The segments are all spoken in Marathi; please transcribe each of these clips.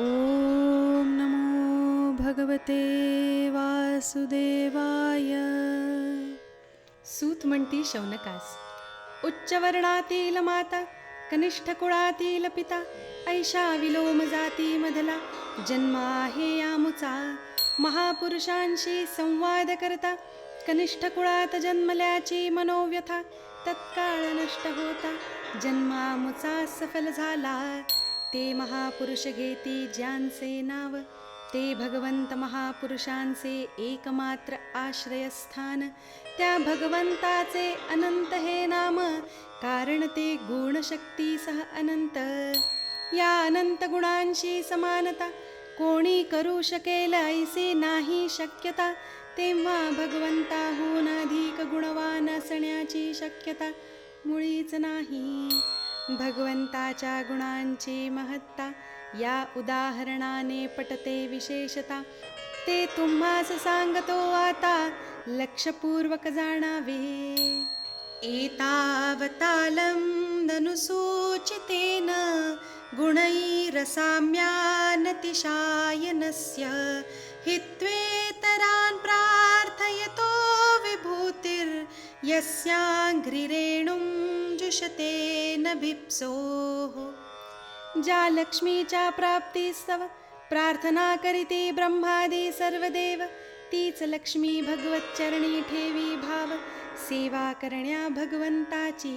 ॐ नमो भगवते वासुदेवाय. सूत म्हणती शौनकास उच्चवर्णातील माता कनिष्ठ कुळातील पिता ऐशा विलोम जाती मधला जन्म आहे यामुचा महापुरुषांशी संवाद करता कनिष्ठ कुळात जन्मल्याची मनोव्यथा तत्काळ नष्ट होता जन्मामुचा सफल झाला. ते महापुरुष घेती ज्यांचे नाव ते भगवंत महापुरुषांचे एकमात्र आश्रयस्थान त्या भगवंताचे अनंत हे नाम कारण ते गुणशक्तीसह अनंत. या अनंत गुणांशी समानता कोणी करू शकेल ऐसे नाही शक्यता तेव्हा भगवंताहून अधिक गुणवान असण्याची शक्यता मुळीच नाही. भगवंताच्या गुणांची महत्ता या उदाहरणाने पटते विशेषता। ते तुम्हास सांगतो आता लक्षपूर्वक जाणावे। एतावतालं दनुसूचितेन गुणैरसाम्यानतिशायनस्य हित्वेतरान् प्रार्थयतो विभूतिर्यस्याङ्घ्रिरेणुं जुषते न भिप्सोः ज्या लक्ष्मीच्या प्राप्तीस्तव प्रार्थना करीती ब्रह्मादी सर्वदेव। तीच लक्ष्मी भगवत चरणी ठेवी भाव सेवा करण्या भगवंताची।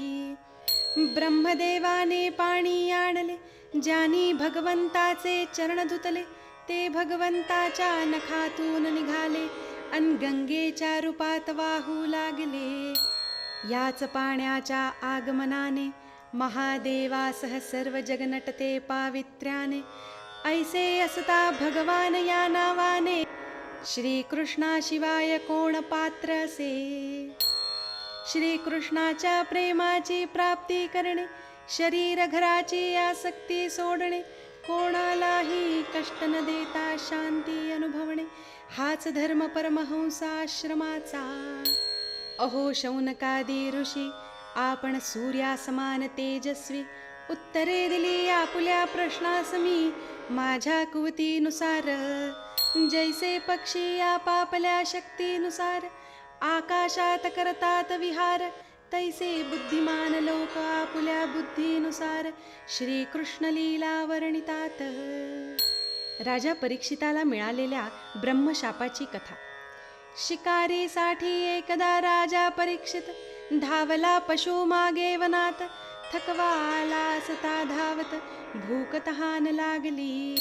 ब्रह्मदेवाने पाणी आणले ज्यानी भगवंताचे चरण धुतले ते भगवंताच्या नखातून निघाले अन गंगेच्या रूपात वाहू लागले। याच पाण्याच्या आगमनाने महादेवासह सर्व जग नटते पावित्र्याने. ऐसे असता भगवान या नावाने. श्रीकृष्णाशिवाय कोण पात्र असे? श्रीकृष्णाच्या प्रेमाची प्राप्ती करणे शरीर घराची आसक्ती सोडणे कोणालाही कष्ट न देता शांती अनुभवणे हाच धर्म परमहंसाश्रमाचा. अहो शौनकादी ऋषी आपण सूर्यासमान तेजस्वी उत्तरे दिली आपुल्या प्रश्नासमी माझ्या कुवतीनुसार. जैसे पक्षी आपापल्या शक्तीनुसार आकाशात करतात विहार तैसे बुद्धिमान लोक आपुल्या बुद्धीनुसार श्रीकृष्ण लीला वर्णितात. राजा परीक्षिताला मिळालेल्या ब्रह्मशापाची कथा. शिकारीसाठी एकदा राजा परीक्षित धावला पशु मागे वनात थकवाला असता धावत भूक तहान लागली.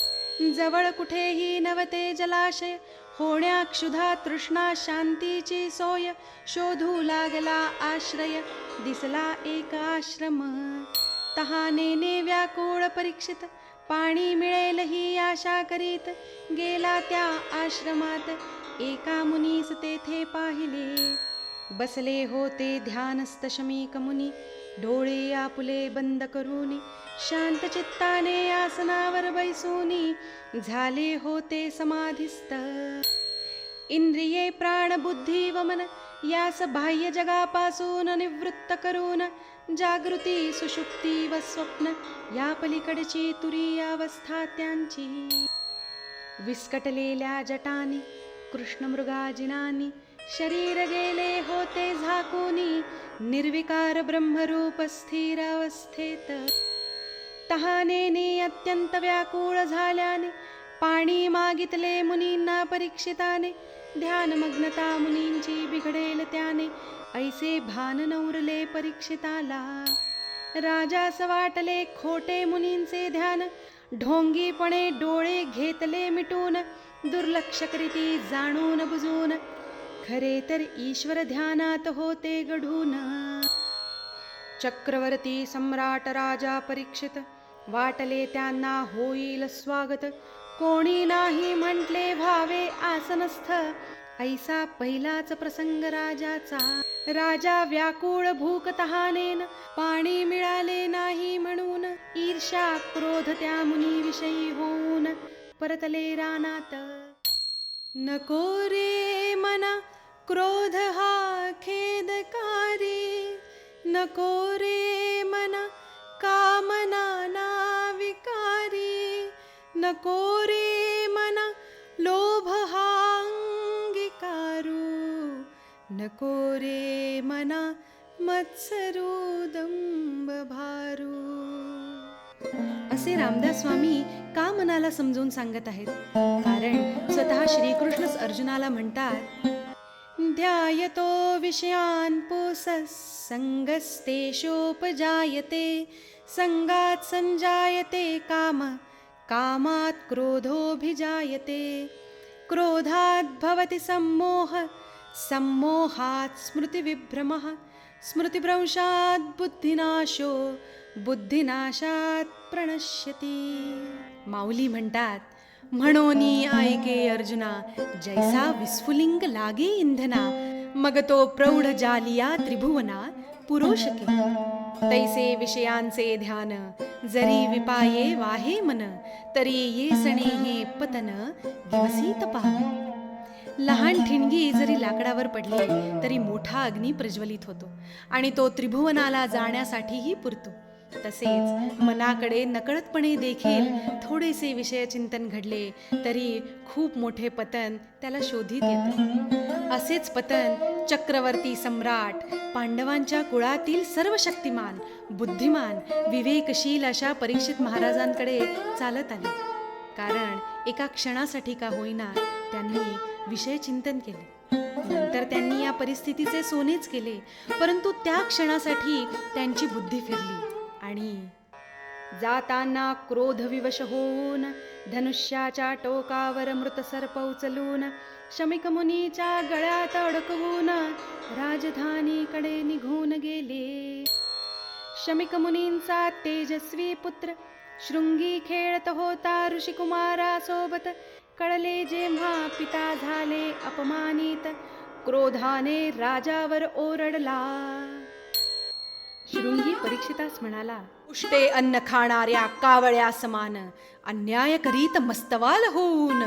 जवळ कुठेही नवते जलाशय होण्या क्षुधा तृष्णा शांतीची सोय शोधू लागला आश्रय दिसला एक आश्रम. तहानेने व्याकुळ परीक्षित पाणी मिळेल ही आशा करीत गेला त्या आश्रमात. एका मुनीस तेथे पाहिले. बसले होते ध्यानस्थ शमीक मुनी. डोळे आपुले बंद करून शांत चित्ताने आसनावर बैसूनी झाले होते समाधिस्थ. इंद्रिये प्राण बुद्धी व मन यास बाह्य जगापासून निवृत्त करून जागृती सुषुप्ती व स्वप्न या पलीकडची तुरी अवस्था त्यांची. विस्कटलेल्या जटानी कृष्णमृगाजिनानी शरीर गेले होते झाकुनी निर्विकार ब्रह्मरूप स्थिर अवस्थेत तहानेने अत्यंत व्याकुळ झाल्याने पाणी मागितले मुनींना परीक्षिताने ध्यानमग्नता मुनींची बिघडेल त्याने ऐसे भान नवरले परीक्षिताला. राजास वाटले खोटे मुनींचे ध्यान ढोंगीपणे डोळे घेतले मिटून दुर्लक्ष करीती जाणून बुजून. खरे तर ईश्वर ध्यानात होते गढून. चक्रवर्ती सम्राट राजा परीक्षित वाटले त्यांना होईल स्वागत. कोणी नाही म्हटले भावे आसनस्थ. ऐसा पहिलाच प्रसंग राजाचा. राजा व्याकुळ भूक तहानेन पाणी मिळाले नाही म्हणून. ईर्षा क्रोध त्या मुनीविषयी होऊन. परतले रानात नको रे मना क्रोध हा खेदकारी। नको रे मना कामना ना विकारी। नको रे मना लोभ हा अंगीकारू। नको रे मना मत्सरू दंब भारू असे रामदास स्वामी का मनाला समजून सांगत आहेत? कारण स्वतः श्रीकृष्णच अर्जुनाला म्हणतात ध्यायतो विषयान पुसः संगात संजायते काम कामात् क्रोधोभिजायते क्रोधात् भवति सम्मोह सम्मोहात् स्मृतिविभ्रमः। स्मृतिभ्रंशात् बुद्धिनाशो बुद्धिनाशात् प्रणश्यती। माऊली म्हणतात म्हणोनी ऐके अर्जुना जैसा विस्फुलिंग लागे इंधना मग तो प्रौढ जालिया त्रिभुवना पुरोशके तैसे विषयांचे ध्यान जरी विपाये वाहे मन तरी ये सणे हे पतन दिवसी तपा लहान ठिणगी जरी लाकडावर पडली तरी मोठा अग्नी प्रज्वलित होतो आणि तो त्रिभुवनाला जाण्यासाठीही पुरतो. तसेच मनाकडे नकळतपणे देखील थोडेसे विषय चिंतन घडले तरी खूप मोठे पतन त्याला शोधित येते. असेच पतन चक्रवर्ती सम्राट पांडवांच्या कुळातील सर्व शक्तिमान बुद्धिमान विवेकशील अशा परीक्षित महाराजांकडे चालत आले. कारण एका क्षणासाठी का होईना त्यांनी विषय चिंतन केले. नंतर त्यांनी या परिस्थितीचे सोनेच केले परंतु त्या क्षणासाठी त्यांची बुद्धी फिरली आणि जाताना क्रोधविवश होऊन धनुष्याच्या टोकावर मृत सर्प उचलून शमिक मुनीच्या गळ्यात अडकवून राजधानीकडे निघून गेले. शमिक मुनींचा तेजस्वी पुत्र शृंगी खेळत होता ऋषिकुमारासोबत कळले जेव्हा पिता झाले अपमानित. क्रोधाने राजावर ओरडला. शृंगी परीक्षितास म्हणाला उष्टे अन्न खाणाऱ्या कावळ्या समान अन्याय करीत मस्तवाल होऊन.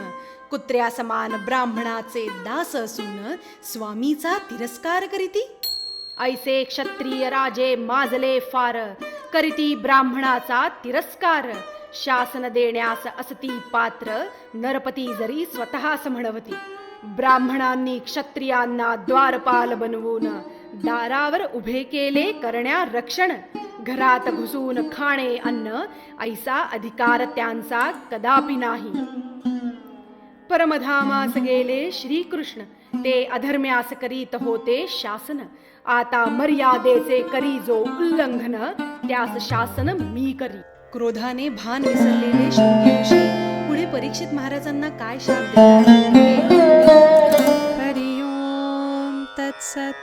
कुत्र्या समान ब्राह्मणाचे दास असून स्वामीचा तिरस्कार करीती. ऐसे क्षत्रिय राजे माजले फार. करीती ब्राह्मणाचा तिरस्कार. शासन देण्यास असती पात्र नरपती जरी स्वतःच म्हणवती. ब्राह्मणांनी क्षत्रियांना द्वारपाल बनवून दारावर उभे केले करण्या रक्षण. घरात घुसून खाणे अन्न ऐसा अधिकार त्यांचा कदापि नाही. परमधामास गेले श्रीकृष्ण ते अधर्म्यास करीत होते शासन. आता मर्यादेचे करी जो उल्लंघन त्यास शासन मी करी. क्रोधाने भान विसरलेले शृंगी पुढे परीक्षित महाराजांना काय शाप देतात? हरि ओम तत्सत.